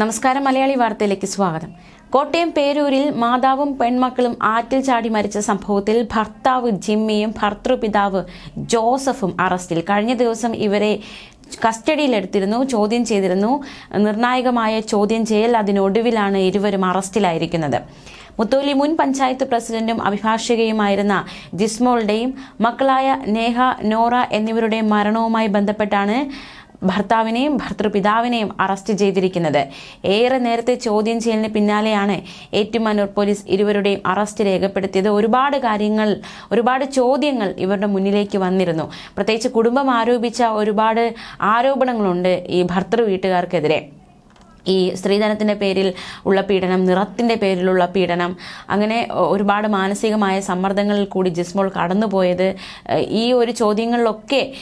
നമസ്കാരം മലയാളി വാർത്തയിലേക്ക് സ്വാഗതം. കോട്ടയം പേരൂരിൽ മാതാവും പെൺമക്കളും ആറ്റിൽ ചാടി മരിച്ച സംഭവത്തിൽ ഭർത്താവ് ജിമ്മിയും ഭർത്തൃപിതാവ് ജോസഫും അറസ്റ്റിൽ. കഴിഞ്ഞ ദിവസം ഇവരെ കസ്റ്റഡിയിലെടുത്തിരുന്നു ചോദ്യം ചെയ്തിരുന്നു. നിർണായകമായ ചോദ്യം ചെയ്യൽ അതിനൊടുവിലാണ് ഇരുവരും അറസ്റ്റിലായിരിക്കുന്നത്. മുത്തോലി മുൻ പഞ്ചായത്ത് പ്രസിഡന്റും അഭിഭാഷകയുമായിരുന്ന ജിസ്മോളുടെയും മക്കളായ നേഹ നോറ എന്നിവരുടെയും മരണവുമായി ബന്ധപ്പെട്ടാണ് ഭർത്താവിനെയും ഭർത്തൃപിതാവിനെയും അറസ്റ്റ് ചെയ്തിരിക്കുന്നത്. ഏറെ നേരത്തെ ചോദ്യം ചെയ്യലിന് പിന്നാലെയാണ് ഏറ്റുമാനൂർ പോലീസ് ഇരുവരുടെയും അറസ്റ്റ് രേഖപ്പെടുത്തിയത്. ഒരുപാട് കാര്യങ്ങൾ ഒരുപാട് ചോദ്യങ്ങൾ ഇവരുടെ മുന്നിലേക്ക് വന്നിരുന്നു. പ്രത്യേകിച്ച് കുടുംബം ആരോപിച്ച ഒരുപാട് ആരോപണങ്ങളുണ്ട് ഈ ഭർത്തൃ വീട്ടുകാർക്കെതിരെ. ഈ സ്ത്രീധനത്തിന്റെ പേരിൽ ഉള്ള പീഡനം നിറത്തിന്റെ പേരിലുള്ള പീഡനം അങ്ങനെ ഒരുപാട് മാനസികമായ സമ്മർദ്ദങ്ങളിൽ കൂടി ജിസ്മോൾ കടന്നുപോയത് ഈ ഒരു ചോദ്യങ്ങളിലൊക്കെ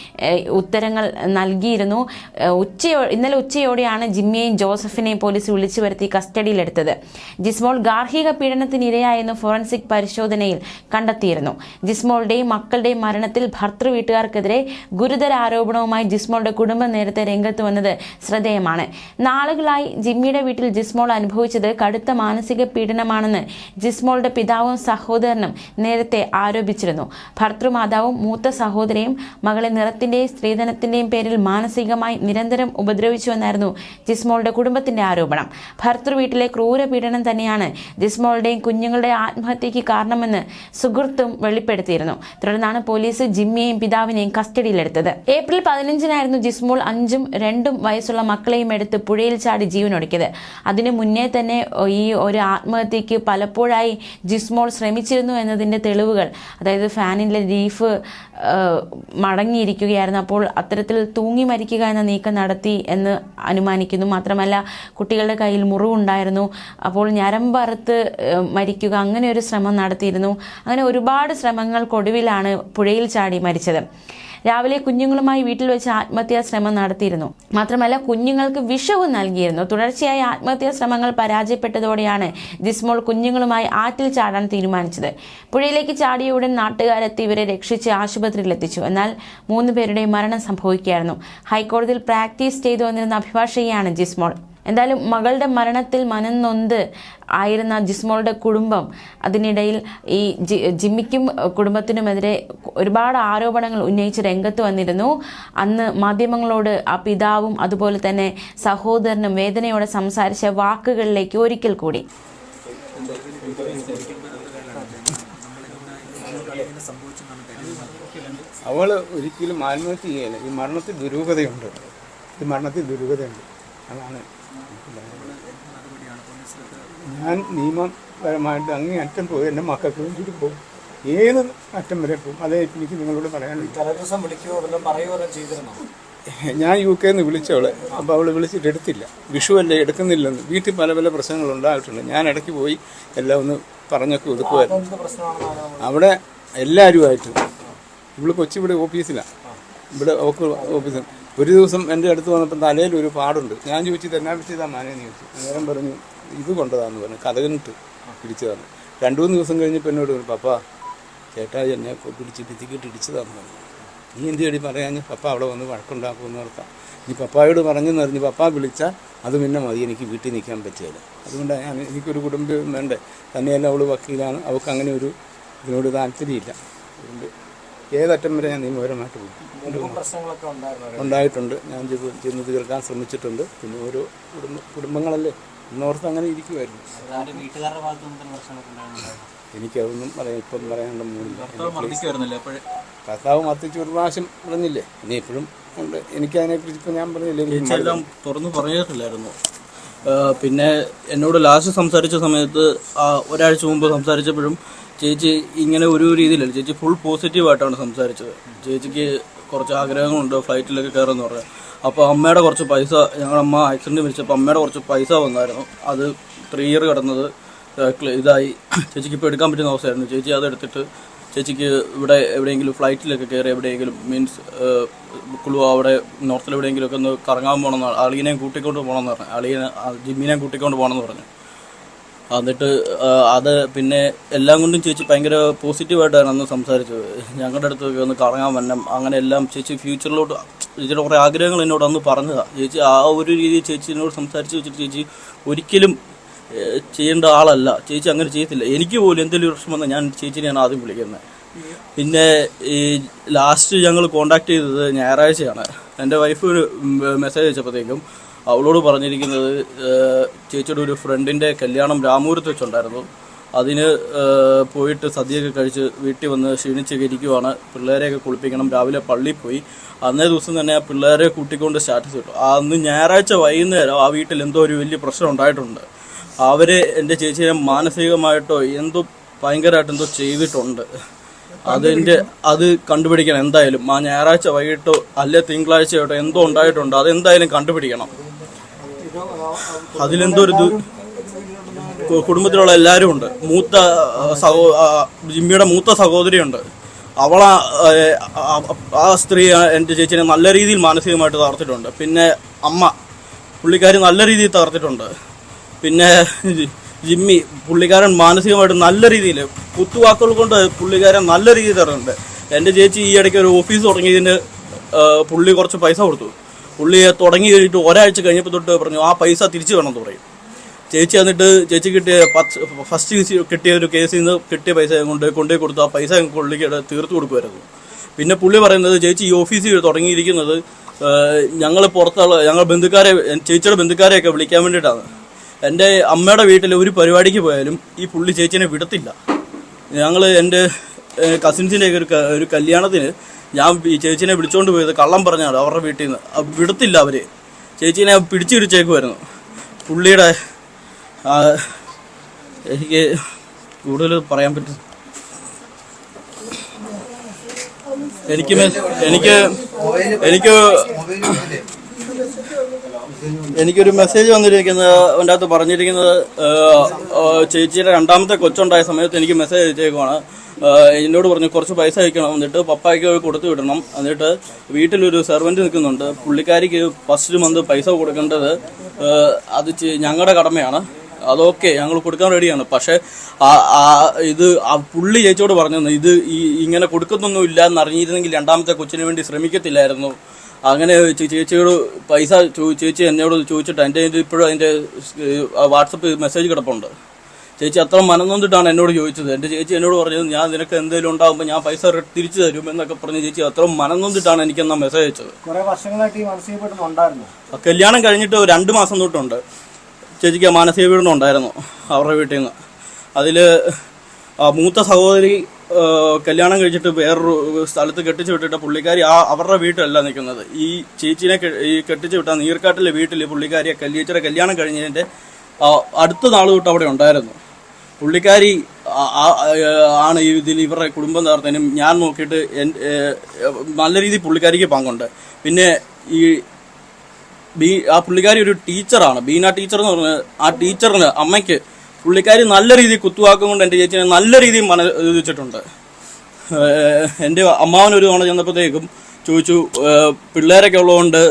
ഉത്തരങ്ങൾ നൽകിയിരുന്നു. ഉച്ചയോ ഇന്നലെ ഉച്ചയോടെയാണ് ജിമ്മിയെയും ജോസഫിനെയും പോലീസ് വിളിച്ചു വരുത്തി കസ്റ്റഡിയിലെടുത്തത്. ജിസ്മോൾ ഗാർഹിക പീഡനത്തിനിരയായെന്ന് ഫോറൻസിക് പരിശോധനയിൽ കണ്ടെത്തിയിരുന്നു. ജിസ്മോളുടെയും മക്കളുടെയും മരണത്തിൽ ഭർത്തൃ വീട്ടുകാർക്കെതിരെ ഗുരുതര ആരോപണവുമായി ജിസ്മോളുടെ കുടുംബം നേരത്തെ രംഗത്ത് വന്നത് ശ്രദ്ധേയമാണ്. നാളുകളായി ജിമ്മിയുടെ വീട്ടിൽ ജിസ്മോൾ അനുഭവിച്ചത് കടുത്ത മാനസിക പീഡനമാണെന്ന് ജിസ്മോളുടെ പിതാവും സഹോദരനും നേരത്തെ ആരോപിച്ചിരുന്നു. ഭർത്തൃമാതാവും മൂത്ത സഹോദരിയും മകളെ നിറത്തിന്റെയും സ്ത്രീധനത്തിന്റെയും പേരിൽ മാനസികമായി നിരന്തരം ഉപദ്രവിച്ചുവെന്നായിരുന്നു ജിസ്മോളുടെ കുടുംബത്തിന്റെ ആരോപണം. ഭർത്തൃ വീട്ടിലെ ക്രൂര പീഡനം തന്നെയാണ് ജിസ്മോളുടെയും കുഞ്ഞുങ്ങളുടെ ആത്മഹത്യയ്ക്ക് കാരണമെന്ന് സുഹൃത്തും വെളിപ്പെടുത്തിയിരുന്നു. തുടർന്നാണ് പോലീസ് ജിമ്മിയെയും പിതാവിനെയും കസ്റ്റഡിയിലെടുത്തത്. ഏപ്രിൽ പതിനഞ്ചിനായിരുന്നു ജിസ്മോൾ അഞ്ചും രണ്ടും വയസ്സുള്ള മക്കളെയും എടുത്ത് പുഴയിൽ ചാടി ജീവനൊടുക്കിയത്. അതിനു മുന്നേ തന്നെ ഈ ഒരു ആത്മഹത്യക്ക് പലപ്പോഴായി ജിസ്മോൾ ശ്രമിച്ചിരുന്നു എന്നതിന്റെ തെളിവുകൾ. അതായത് ഫാനിന്റെ ലീഫ് മടങ്ങിയിരിക്കുകയായിരുന്നു. അപ്പോൾ അത്തരത്തിൽ തൂങ്ങി മരിക്കുക എന്ന നീക്കം നടത്തി എന്ന് അനുമാനിക്കുന്നു. മാത്രമല്ല കുട്ടികളുടെ കയ്യിൽ മുറിവുണ്ടായിരുന്നു. അപ്പോൾ ഞരമ്പറുത്ത് മരിക്കുക അങ്ങനെ ഒരു ശ്രമം നടത്തിയിരുന്നു. അങ്ങനെ ഒരുപാട് ശ്രമങ്ങൾക്കൊടുവിലാണ് പുഴയിൽ ചാടി മരിച്ചത്. രാവിലെ കുഞ്ഞുങ്ങളുമായി വീട്ടിൽ വെച്ച് ആത്മഹത്യാ ശ്രമം നടത്തിയിരുന്നു. മാത്രമല്ല കുഞ്ഞുങ്ങൾക്ക് വിഷവും നൽകിയിരുന്നു. തുടർച്ചയായ ആത്മഹത്യാ ശ്രമങ്ങൾ പരാജയപ്പെട്ടതോടെയാണ് ജിസ്മോൾ കുഞ്ഞുങ്ങളുമായി ആറ്റിൽ ചാടാൻ തീരുമാനിച്ചത്. പുഴയിലേക്ക് ചാടിയ ഉടൻ നാട്ടുകാരെത്തി ഇവരെ രക്ഷിച്ച് ആശുപത്രിയിൽ എത്തിച്ചു എന്നാൽ മൂന്ന് പേരുടെയും മരണം സംഭവിക്കുകയായിരുന്നു. ഹൈക്കോടതിയിൽ പ്രാക്ടീസ് ചെയ്തു വന്നിരുന്ന അഭിഭാഷകയാണ് ജിസ്മോൾ എന്തായാലും മകളുടെ മരണത്തിൽ മനന്നൊന്ത് ആയിരുന്ന ജിസ്മോളുടെ കുടുംബം അതിനിടയിൽ ഈ ജിമ്മിക്കും കുടുംബത്തിനുമെതിരെ ഒരുപാട് ആരോപണങ്ങൾ ഉന്നയിച്ച് രംഗത്ത് വന്നിരുന്നു. അന്ന് മാധ്യമങ്ങളോട് ആ പിതാവും അതുപോലെ തന്നെ സഹോദരനും വേദനയോടെ സംസാരിച്ച വാക്കുകളിലേക്ക് ഒരിക്കൽ കൂടി. അവൾ ഒരിക്കലും ആത്മഹത്യ ചെയ്യല ഈ മരണത്തിൽ ദുരൂഹതയുണ്ട്. ഈ മരണത്തിൽ ദുരൂഹതയുണ്ട്. അതാണ് ഞാൻ നിയമപരമായിട്ട് അങ്ങേ അറ്റം പോയി എന്റെ മക്കൾക്ക് വേണ്ടിയിട്ട് പോകും. ഏത് അറ്റം വരെ പോകും? അതേ എനിക്ക് നിങ്ങളോട് പറയാനുള്ളൂ. ഞാൻ യു കെയിൽ നിന്ന് വിളിച്ചവളെ. അപ്പോൾ അവൾ വിളിച്ചിട്ട് എടുത്തില്ല. വിഷു അല്ലേ എടുക്കുന്നില്ലെന്ന്. വീട്ടിൽ പല പല പ്രശ്നങ്ങൾ ഉണ്ടായിട്ടുണ്ട്. ഞാൻ ഇടയ്ക്ക് പോയി എല്ലാം ഒന്ന് പറഞ്ഞൊക്കെ ഒതുക്കുമായിരുന്നു അവിടെ എല്ലാവരുമായിട്ട്. ഇവൾ കൊച്ചി ഇവിടെ ഓഫീസിലാണ് ഇവിടെ ഓഫീസിൽ ഒരു ദിവസം എന്റെ അടുത്ത് വന്നപ്പോൾ തലയിൽ ഒരു പാടുണ്ട്. ഞാൻ ചോദിച്ചത് എന്നാ പറ്റിയതാ മാനേന്ന് ചോദിച്ചു. അന്നേരം പറഞ്ഞു ഇത് കൊണ്ടതാന്ന് പറഞ്ഞു. കഥകനിട്ട് പിടിച്ചതാണ്. രണ്ടു മൂന്ന് ദിവസം കഴിഞ്ഞപ്പോൾ എന്നോട് പറഞ്ഞു പപ്പ ചേട്ടാ എന്നെ പിടിച്ച് ഭിത്തിക്കിട്ട് ഇടിച്ചതാന്ന് പറഞ്ഞു. നീ എന്ത് ചെടി പറയാഞ്ഞ് പപ്പ അവിടെ വന്ന് വഴക്കുണ്ടാക്കുമെന്ന് ഓർത്താം. നീ പപ്പായോട് പറഞ്ഞെന്ന് അറിഞ്ഞ് പപ്പ വിളിച്ചാൽ അത് പിന്നെ മതി. എനിക്ക് വീട്ടിൽ നിൽക്കാൻ പറ്റിയത് അതുകൊണ്ട് ഞാൻ എനിക്കൊരു കുടുംബം വേണ്ടേ? തന്നെയല്ല അവൾ വക്കീലാണ്. അവൾക്ക് അങ്ങനെ ഒരു ഇതിനോട് താല്പര്യമില്ല. അതുകൊണ്ട് ഏതറ്റം വരെ ഞാൻ നിയമപരമായിട്ട് പോകും ഉണ്ടായിരുന്നു? ഉണ്ടായിട്ടുണ്ട്. ഞാൻ ചെന്ന് തീർക്കാൻ ശ്രമിച്ചിട്ടുണ്ട്. പിന്നെ ഓരോ കുടുംബ കുടുംബങ്ങളല്ലേ. ഇന്നോർത്ത് അങ്ങനെ ഇരിക്കുമായിരുന്നു എനിക്കതൊന്നും പറയാം ഇപ്പം പറയാനുള്ള മൂന്നില്ല കർത്താവ് മർദ്ദിച്ച് ഒരു പ്രാവശ്യം പറഞ്ഞില്ലേ? ഇനി ഇപ്പോഴും ഉണ്ട്. എനിക്കതിനെക്കുറിച്ച് ഇപ്പം ഞാൻ പറഞ്ഞില്ലേ? തുറന്നു പറഞ്ഞിട്ടില്ലായിരുന്നു പിന്നെ എന്നോട് ലാസ്റ്റ് സംസാരിച്ച സമയത്ത് ആ, ഒരാഴ്ച മുമ്പ് സംസാരിച്ചപ്പോഴും ചേച്ചി ഇങ്ങനെ ഒരു രീതിയിലല്ല. ചേച്ചി ഫുൾ പോസിറ്റീവായിട്ടാണ് സംസാരിച്ചത്. ചേച്ചിക്ക് കുറച്ച് ആഗ്രഹങ്ങളുണ്ട് ഫ്ലൈറ്റിലൊക്കെ കയറുമെന്ന് പറയാം അപ്പോൾ അമ്മയുടെ കുറച്ച് പൈസ ഞങ്ങളുടെ അമ്മ ആക്സിഡന്റ് മരിച്ചപ്പോൾ അമ്മയുടെ കുറച്ച് പൈസ വന്നായിരുന്നു. അത് ത്രീ ഇയർ കിടന്നത് ഇതായി. ചേച്ചിക്ക് ഇപ്പോൾ എടുക്കാൻ പറ്റുന്ന അവസ്ഥയായിരുന്നു. ചേച്ചി അതെടുത്തിട്ട് ചേച്ചിക്ക് ഇവിടെ എവിടെയെങ്കിലും ഫ്ലൈറ്റിലൊക്കെ കയറി എവിടെയെങ്കിലും മീൻസ് കുളു അവിടെ നോർത്തിൽ എവിടെയെങ്കിലും ഒക്കെ ഒന്ന് കറങ്ങാൻ പോകണമെന്ന് അളിയനെയും കൂട്ടിക്കൊണ്ട് പോകണമെന്ന് പറഞ്ഞു. അളിയനെ ജിമ്മിനെയും കൂട്ടിക്കൊണ്ട് പോകണമെന്ന് പറഞ്ഞു. എന്നിട്ട് അത് പിന്നെ എല്ലാം കൊണ്ടും ചേച്ചി ഭയങ്കര പോസിറ്റീവായിട്ടാണ് അന്ന് സംസാരിച്ചത്. ഞങ്ങളുടെ അടുത്തൊക്കെ ഒന്ന് കറങ്ങാൻ വന്നം അങ്ങനെ എല്ലാം ചേച്ചി ഫ്യൂച്ചറിലോട്ട് ചേച്ചിയുടെ കുറേ ആഗ്രഹങ്ങൾ എന്നോട് അന്ന് പറഞ്ഞതാണ് ചേച്ചി ആ ഒരു രീതിയിൽ ചേച്ചി എന്നോട് സംസാരിച്ച് വെച്ചിട്ട് ചേച്ചി ഒരിക്കലും ചെയ്യേണ്ട ആളല്ല. ചേച്ചി അങ്ങനെ ചെയ്യത്തില്ല. എനിക്ക് പോലും എന്തെങ്കിലും ഒരു പ്രശ്നം വന്നാൽ ഞാൻ ചേച്ചിനെയാണ് ആദ്യം വിളിക്കുന്നത് പിന്നെ ഈ ലാസ്റ്റ് ഞങ്ങൾ കോണ്ടാക്ട് ചെയ്തത് ഞായറാഴ്ചയാണ്. എന്റെ വൈഫ് ഒരു മെസ്സേജ് അയച്ചപ്പോഴത്തേക്കും അവളോട് പറഞ്ഞിരിക്കുന്നത് ചേച്ചിയുടെ ഒരു ഫ്രണ്ടിന്റെ കല്യാണം രാമൂരത്ത് വെച്ചുണ്ടായിരുന്നു. അതിന് പോയിട്ട് സദ്യയൊക്കെ കഴിച്ച് വീട്ടിൽ വന്ന് ക്ഷീണിച്ചൊക്കെ ഇരിക്കുവാണ്. പിള്ളേരെയൊക്കെ കുളിപ്പിക്കണം. രാവിലെ പള്ളിയിൽ പോയി. അന്നേ ദിവസം തന്നെ ആ പിള്ളേരെ കൂട്ടിക്കൊണ്ട് സ്റ്റാറ്റസ് ഇട്ടു. അന്ന് ഞായറാഴ്ച വൈകുന്നേരം ആ വീട്ടിൽ എന്തോ ഒരു വലിയ പ്രശ്നം ഉണ്ടായിട്ടുണ്ട്. അവർ എന്റെ ചേച്ചിയെ മാനസികമായിട്ടോ എന്തോ ഭയങ്കരമായിട്ട് എന്തോ ചെയ്തിട്ടുണ്ട്. അതിന്റെ അത് കണ്ടുപിടിക്കണം എന്തായാലും. ആ ഞായറാഴ്ച വൈകിട്ടോ അല്ലെ തിങ്കളാഴ്ചയോട്ടോ എന്തോ ഉണ്ടായിട്ടുണ്ട്. അത് എന്തായാലും കണ്ടുപിടിക്കണം. അതിലെന്തോ ഒരു കുടുംബത്തിലുള്ള എല്ലാവരും ഉണ്ട്. മൂത്ത സഹോ ജിമ്മിയുടെ മൂത്ത സഹോദരിയുണ്ട്. അവളാ ആ, സ്ത്രീ എന്റെ ചേച്ചിനെ നല്ല രീതിയിൽ മാനസികമായിട്ട് തകർത്തിട്ടുണ്ട്. പിന്നെ അമ്മ പുള്ളിക്കാരി നല്ല രീതിയിൽ തകർത്തിട്ടുണ്ട്. പിന്നെ ജിമ്മി പുള്ളിക്കാരൻ മാനസികമായിട്ട് നല്ല രീതിയിൽ കുത്തുവാക്കുകൾ കൊണ്ട് പുള്ളിക്കാരൻ നല്ല രീതിയിൽ തരുന്നുണ്ട് എന്റെ ചേച്ചി ഈ ഇടയ്ക്ക് ഒരു ഓഫീസ് തുടങ്ങിയതിന് പുള്ളി കുറച്ച് പൈസ കൊടുത്തു. പുള്ളിയെ തുടങ്ങി കഴിഞ്ഞിട്ട് ഒരാഴ്ച കഴിഞ്ഞപ്പോൾ തൊട്ട് പറഞ്ഞു ആ പൈസ തിരിച്ചു വേണമെന്ന് പറയും. ചേച്ചി എന്നിട്ട് ചേച്ചി കിട്ടിയ ഫസ്റ്റ് കിട്ടിയ ഒരു കേസിൽ നിന്ന് കിട്ടിയ പൈസ കൊണ്ട് കൊണ്ടുപോയി കൊടുത്തു. ആ പൈസ പുള്ളിക്ക് തീർത്തു കൊടുക്കുമായിരുന്നു. പിന്നെ പുള്ളി പറയുന്നത് ചേച്ചി ഈ ഓഫീസിൽ തുടങ്ങിയിരിക്കുന്നത് ഞങ്ങൾ പുറത്തുള്ള ഞങ്ങൾ ബന്ധുക്കാരെ ചേച്ചിയുടെ ബന്ധുക്കാരെയൊക്കെ വിളിക്കാൻ വേണ്ടിയിട്ടാണ്. എന്റെ അമ്മയുടെ വീട്ടിൽ ഒരു പരിപാടിക്ക് പോയാലും ഈ പുള്ളി ചേച്ചിനെ വിടത്തില്ല. ഞങ്ങൾ എന്റെ കസിൻസിന്റെയൊക്കെ ഒരു ഒരു കല്യാണത്തിന് ഞാൻ ഈ ചേച്ചീനെ വിളിച്ചോണ്ട് പോയത് കള്ളം പറഞ്ഞാണ് അവരുടെ വീട്ടിൽ നിന്ന്. വിടത്തില്ല അവർ. ചേച്ചീനെ പിടിച്ചു പിടിച്ചേക്കുമായിരുന്നു പുള്ളിയുടെ എനിക്ക് കൂടുതൽ പറയാൻ പറ്റും. എനിക്ക് എനിക്ക് എനിക്ക് എനിക്കൊരു മെസ്സേജ് വന്നിരിക്കുന്നത് അതിന്റെ അകത്ത് പറഞ്ഞിരിക്കുന്നത് ചേച്ചിയുടെ രണ്ടാമത്തെ കൊച്ചുണ്ടായ സമയത്ത് എനിക്ക് മെസ്സേജ് അയച്ചേക്കുവാണ്. എന്നോട് പറഞ്ഞു കുറച്ച് പൈസ അയക്കണം. എന്നിട്ട് പപ്പായ്ക്ക് കൊടുത്തു വിടണം. എന്നിട്ട് വീട്ടിലൊരു സെർവന്റ് നിൽക്കുന്നുണ്ട്. പുള്ളിക്കാരിക്ക് ഫസ്റ്റ് മന്ത് പൈസ കൊടുക്കേണ്ടത് അത് ഞങ്ങളുടെ കടമയാണ്. അതൊക്കെ ഞങ്ങൾ കൊടുക്കാൻ റെഡിയാണ് പക്ഷേ ഇത് പുള്ളി ചേച്ചിയോട് പറഞ്ഞു ഇത് ഈ ഇങ്ങനെ കൊടുക്കുന്നൊന്നും ഇല്ല എന്നറിഞ്ഞിരുന്നെങ്കിൽ രണ്ടാമത്തെ കൊച്ചിന് വേണ്ടി ശ്രമിക്കത്തില്ലായിരുന്നു. അങ്ങനെ ചേച്ചിയോട് പൈസ ചേച്ചി എന്നോട് ചോദിച്ചിട്ട് എന്റെ ഇപ്പോഴും അതിന്റെ വാട്സപ്പ് മെസ്സേജ് കിടപ്പുണ്ട്. ചേച്ചി അത്ര മനംനൊന്നിട്ടാണ് എന്നോട് ചോദിച്ചത്. എന്റെ ചേച്ചി എന്നോട് പറഞ്ഞത് ഞാൻ നിനക്ക് എന്തെങ്കിലും ഉണ്ടാകുമ്പോൾ ഞാൻ പൈസ തിരിച്ചു തരും എന്നൊക്കെ പറഞ്ഞ് ചേച്ചി അത്ര മനംനൊന്നിട്ടാണ് എനിക്കെന്നാ മെസ്സേജ് അയച്ചത്. കുറെ വർഷങ്ങളായിട്ട് ഈ മാനസിക പീഡനം ഉണ്ടായിരുന്നു കല്യാണം കഴിഞ്ഞിട്ട് രണ്ട് മാസം തൊട്ടുണ്ട്. ചേച്ചിക്ക് മാനസിക പീഡനം ഉണ്ടായിരുന്നു അവരുടെ വീട്ടിൽ നിന്ന്. അതിൽ മൂത്ത സഹോദരി കല്യാണം കഴിച്ചിട്ട് വേറൊരു സ്ഥലത്ത് കെട്ടിച്ചു വിട്ടിട്ട് പുള്ളിക്കാരി ആ അവരുടെ വീട്ടിലല്ല നിൽക്കുന്നത്. ഈ ചേച്ചിനെ ഈ കെട്ടിച്ചു വിട്ട നീർക്കാട്ടിലെ വീട്ടിൽ പുള്ളിക്കാരിയെ ചേച്ചിയുടെ കല്യാണം കഴിഞ്ഞതിന്റെ അടുത്ത നാൾ തൊട്ട് അവിടെ ഉണ്ടായിരുന്നു. പുള്ളിക്കാരി ആണ് ഇതിൽ ഇവരുടെ കുടുംബം തകർത്തതിനും ഞാൻ നോക്കിയിട്ട് നല്ല രീതിയിൽ പുള്ളിക്കാരിക്ക് പങ്കുണ്ട്. പിന്നെ ഈ ബി ആ പുള്ളിക്കാരി ഒരു ടീച്ചറാണ്. ബീന ടീച്ചർ എന്ന് പറഞ്ഞ ആ ടീച്ചറിന് അമ്മയ്ക്ക് പുള്ളിക്കാരി നല്ല രീതിയിൽ കുത്തുവാക്കും കൊണ്ട് എന്റെ ചേച്ചിനെ നല്ല രീതിയിൽ മന ഇതിച്ചിട്ടുണ്ട്. എന്റെ അമ്മാവൻ ഒരു തവണ ചെന്നപ്പോഴത്തേക്കും ചോദിച്ചു പിള്ളേരൊക്കെ ഉള്ളതുകൊണ്ട്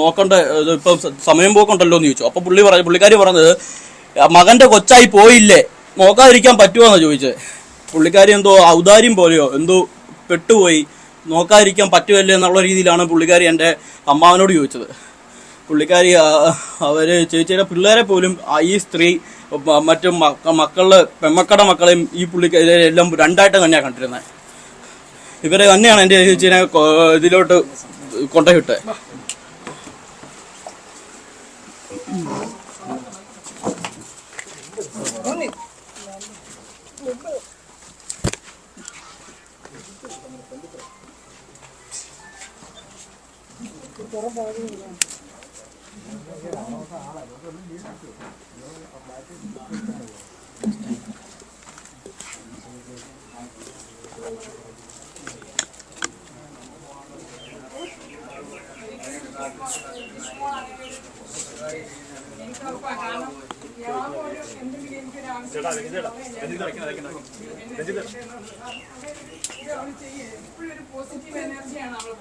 നോക്കണ്ട ഇപ്പം സമയം പോക്കുണ്ടല്ലോ എന്ന് ചോദിച്ചു. അപ്പോൾ പുള്ളി പറഞ്ഞു പുള്ളിക്കാരി പറഞ്ഞത് മകന്റെ കൊച്ചായി പോയില്ലേ? നോക്കാതിരിക്കാൻ പറ്റുമോ എന്നാണ് ചോദിച്ചത് പുള്ളിക്കാരി എന്തോ ഔദാര്യം പോലെയോ എന്തോ പെട്ടുപോയി. നോക്കാതിരിക്കാൻ പറ്റുമല്ലേ എന്നുള്ള രീതിയിലാണ് പുള്ളിക്കാരി എന്റെ അമ്മാവനോട് ചോദിച്ചത്. പുള്ളിക്കാരി അവർ ചേച്ചിയുടെ പിള്ളേരെ പോലും ഈ സ്ത്രീ മറ്റു മക്ക- മക്കളുടെ പെമ്മക്കട മക്കളെയും ഈ പുള്ളിക്കാരി എല്ലാം രണ്ടായിട്ട് തന്നെയാണ് കണ്ടിരുന്നത് ഇവരെ തന്നെയാണ് എന്റെ ചേച്ചിനെ ഇതിലോട്ട് കൊണ്ടുപോയിട്ട് Thank you. പോസിറ്റീവ് എനർജിയാണ് അവൾ